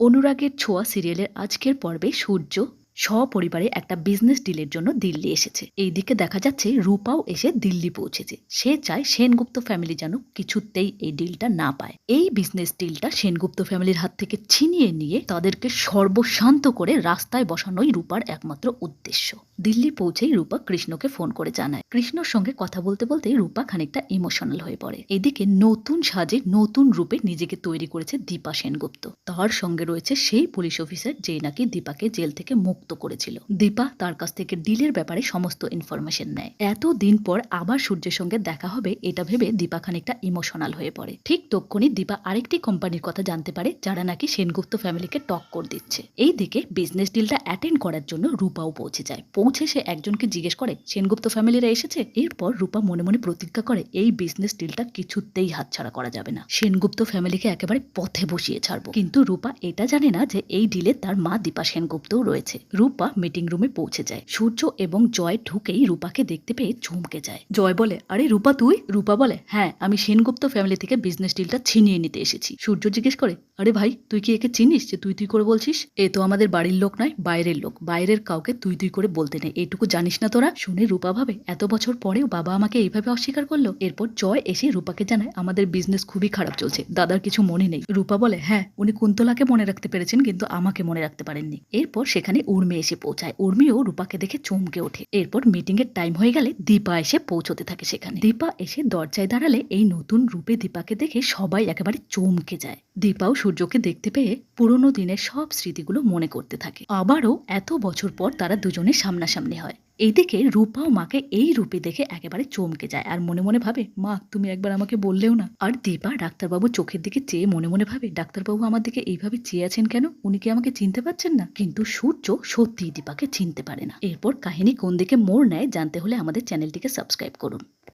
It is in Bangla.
অনুরাগের ছোঁয়া সিরিয়ালের আজকের পর্বে সূর্য সপরিবারে একটা বিজনেস ডিলের জন্য দিল্লি এসেছে। এইদিকে দেখা যাচ্ছে রূপাও এসে দিল্লি পৌঁছেছে। সে চায় সেনগুপ্ত ফ্যামিলি যেন কিছুতেই এই ডিলটা না পায়। এই বিজনেস ডিলটা সেনগুপ্ত ফ্যামিলির হাত থেকে ছিনিয়ে নিয়ে তাদেরকে সর্বশান্ত করে রাস্তায় বসানোই রূপার একমাত্র উদ্দেশ্য। দিল্লি পৌঁছেই রূপা কৃষ্ণকে ফোন করে জানায়। কৃষ্ণর সঙ্গে কথা বলতে বলতে রূপা খানিকটা ইমোশনাল হয়ে পড়ে। এদিকে নতুন সাজে নতুন রূপে নিজেকে তৈরি করেছে দীপা সেনগুপ্ত। তার সঙ্গে রয়েছে সেই পুলিশ অফিসার যে নাকি দীপাকে জেল থেকে মুক্ত করেছিল। দীপা তার কাছ থেকে ডিলের ব্যাপারে সমস্ত ইনফরমেশন নেয়। এত দিন পর আবার সূর্যের সঙ্গে দেখা হবে, এটা ভেবে দীপা খানিকটা ইমোশনাল হয়ে পড়ে। ঠিক তক্ষণই দীপা আরেকটি কোম্পানির কথা জানতে পারে, যারা নাকি সেনগুপ্ত ফ্যামিলিকে টক্কর দিচ্ছে। এই দিকে বিজনেস ডিলটা অ্যাটেন্ড করার জন্য রূপাও পৌঁছে যায়। পৌঁছে সে একজনকে জিজ্ঞেস করে, সেনগুপ্ত ফ্যামিলিরা এসেছে? এরপর রূপা মনে মনে প্রতিজ্ঞা করে, এই বিজনেস ডিলটা কিছুতেই হাতছাড়া করা যাবে না। সেনগুপ্ত ফ্যামিলিকে একেবারে পথে বসিয়ে ছাড়বো। কিন্তু রূপা এটা জানে না যে এই ডিলে তার মা দীপা সেনগুপ্তও রয়েছে। রূপা মিটিং রুমে পৌঁছে যায়। সূর্য এবং জয় ঢুকেই রূপাকে দেখতে পেয়ে চমকে যায়। জয় বলে, আরে রূপা, তুই? রূপা বলে হ্যাঁ আমি সেনগুপ্ত ফ্যামিলি থেকে বিজনেস ডিলটা ছিনিয়ে নিতে এসেছি। সূর্য জিজ্ঞেস করে আরে ভাই, তুই কি একে চিনিস যে তুই তুই করে বলছিস? এ তো আমাদের বাড়ির লোক নয়, বাইরের লোক। বাইরের কাউকে তুই তুই করে বলতে নেই। এইটুকু জানিস না তোরা? শুনে রূপা ভাবে, এত বছর পরেও বাবা আমাকে এইভাবে অস্বীকার করল। এরপর জয় এসে রূপাকে জানায়, আমাদের বিজনেস খুবই খারাপ চলছে। দাদার কিছু মনে নেই। রূপা বলে হ্যাঁ উনি কুন্তলাকে মনে রাখতে পেরেছেন, কিন্তু আমাকে মনে রাখতে পারেননি। এরপর সেখানে উর্মি এসে পৌঁছায়। উর্মিও রূপাকে দেখে চমকে ওঠে। এরপর মিটিং এর টাইম হয়ে গেলে দীপা এসে পৌঁছতে থাকে সেখানে। দীপা এসে দরজায় দাঁড়ালে এই নতুন রূপে দীপাকে দেখে সবাই একেবারে চমকে যায়। দীপাও সূর্যকে দেখতে পেয়ে পুরনো দিনের সব স্মৃতিগুলো মনে করতে থাকে। আবারও এত বছর পর তারা দুজনে সামনাসামনি হয়। এদিকে রূপা ও মাকে এই রূপে দেখে একেবারে চমকে যায় আর মনে মনে ভাবে, মা, তুমি একবার আমাকে বললেও না। আর দীপা ডাক্তারবাবু চোখের দিকে চেয়ে মনে মনে ভাবে, ডাক্তারবাবু আমার দিকে এইভাবে চেয়ে আছেন কেন? উনি কি আমাকে চিনতে পারছেন না? কিন্তু সূর্য সত্যিই দীপাকে চিনতে পারে না। এরপর কাহিনী কোন দিকে মোড় নেয় জানতে হলে আমাদের চ্যানেলটিকে সাবস্ক্রাইব করুন।